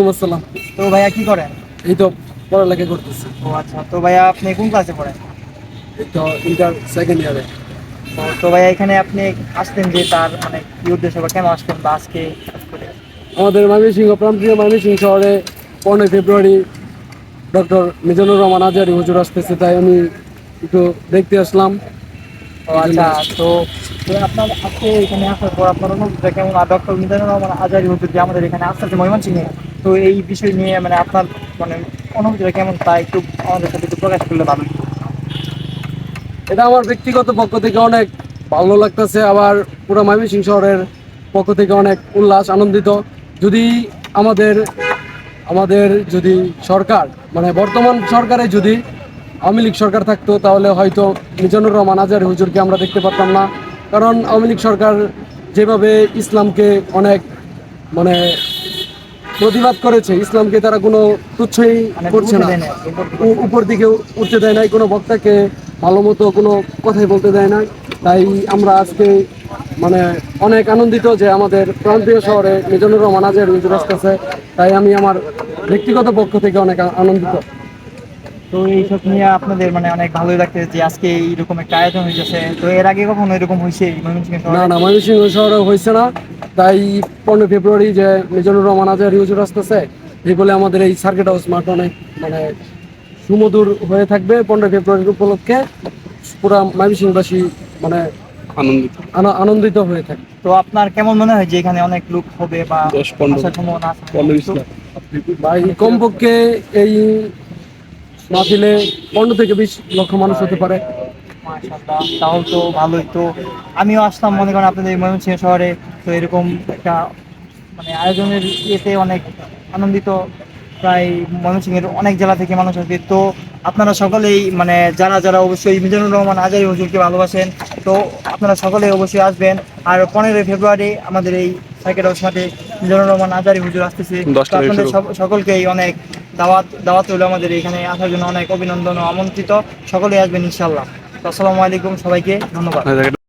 আসসালাম। তো ভাইয়া কি করেন? এই তো পড়ালেখা করতেছি। ও আচ্ছা তো ভাইয়া আপনি কোন ক্লাসে পড়েন? এই তো ইন্টার সেকেন্ড ইয়ারে তো ভাইয়া এখানে আপনি আসতেন যে তার মানে কি উদ্দেশ্য বা কেন আসতেন বা আজকে আমাদের ময়মনসিংহ প্রান্তীয় ময়মনসিংহ শহরে পনেরোই ফেব্রুয়ারি ডক্টর মিজানুর রহমান আজারি হুজুর আসতেছে তাই আমি একটু দেখতে আসলাম। ও আচ্ছা তো তো আপনার আজকে এখানে আসার পর আপনার অনুভূতিটা কেমন? আর ডক্টর মিজানুর রহমান আজারি হুজুর যে আমাদের এখানে আসতেছে ময়মনসিংহে? তো এই বিষয় নিয়ে মানে আপনার মানে অনুভূতিটা কেমন তা একটু আমাদের সাথে একটু প্রকাশ করলে ভালো এটা আমার ব্যক্তিগত পক্ষ থেকে অনেক ভালো লাগতেছে, আবার পুরো ময়মনসিংহ শহরের পক্ষ থেকে অনেক উল্লাস, আনন্দিত। যদি আমাদের আমাদের যদি সরকার মানে বর্তমান সরকারে যদি আওয়ামী লীগ সরকার থাকতো, তাহলে হয়তো মিজানুর রহমান আজারি হুজুরকে আমরা দেখতে পারতাম না। কারণ আওয়ামী লীগ সরকার যেভাবে ইসলামকে অনেক মানে প্রতিবাদ করেছে। ইসলামকে তারা কোনো তুচ্ছই মানে করছে না। উপর। দিকে উঠতে দেয় নাই কোনো বক্তাকে ভালো মতো কোনো কথাই বলতে দেয় না তাই আমরা আজকে মানে অনেক আনন্দিত যে আমাদের প্রান্তীয় শহরে মিজানুর রহমান আজের হুজুর আসতেছে। তাই আমি আমার ব্যক্তিগত পক্ষ থেকে অনেক আনন্দিত। তো এইসব নিয়ে আপনাদের মানে অনেক ভালোই লাগতেছে যে আজকে এইরকম একটা আয়োজন হয়েছে তো এর আগে কখনো এরকম হয়েছে ময়মনসিংহ না না ময়মনসিংহ শহরে হয়েছে না। তাই পনেরো ফেব্রুয়ারি যে মিজানুর রহমান আজের হুজুর আসতেছে এই বলে আমাদের এই সার্কিট হাউস মাঠ অনেক মানে সুমধুর হয়ে থাকবে পনেরো ফেব্রুয়ারির উপলক্ষে। পুরা ময়মনসিংহবাসী মানে আনন্দিত। আনা- আনন্দিত হয়ে থাকে। তো আপনার কেমন মনে হয় যে এখানে অনেক লোক হবে বা দশ, পনেরো। ভাই কমপক্ষে এই মাহফিলে পনেরো থেকে বিশ লক্ষ মানুষ হতে পারে। মাশাআল্লাহ, তাহলে তো ভালোই। তো আমিও আসলাম মনে করেন আপনাদের এই ময়মনসিংহ শহরে। তো এরকম একটা মানে আয়োজনের ইয়েতে অনেক আনন্দিত প্রায় ময়মনসিংহের অনেক জেলা থেকে মানুষ আসবে। তো আপনারা সকলেই মানে যারা যারা অবশ্যই মিজানুর রহমান আজারি হুজুরকে ভালোবাসেন তো আপনারা সকলে অবশ্যই আসবেন। আর পনেরোই ফেব্রুয়ারি আমাদের এই সাইকেল হাউস মাঠে মিজানুর রহমান আজারি হুজুর আসতেছে। আপনাদের সকলকেই অনেক দাওয়াত দাওয়াত হলো আমাদের এখানে। আসার জন্য অনেক অভিনন্দন ও আমন্ত্রিত। সকলেই আসবেন ইনশাল্লাহ আসসালামু আলাইকুম সবাইকে ধন্যবাদ।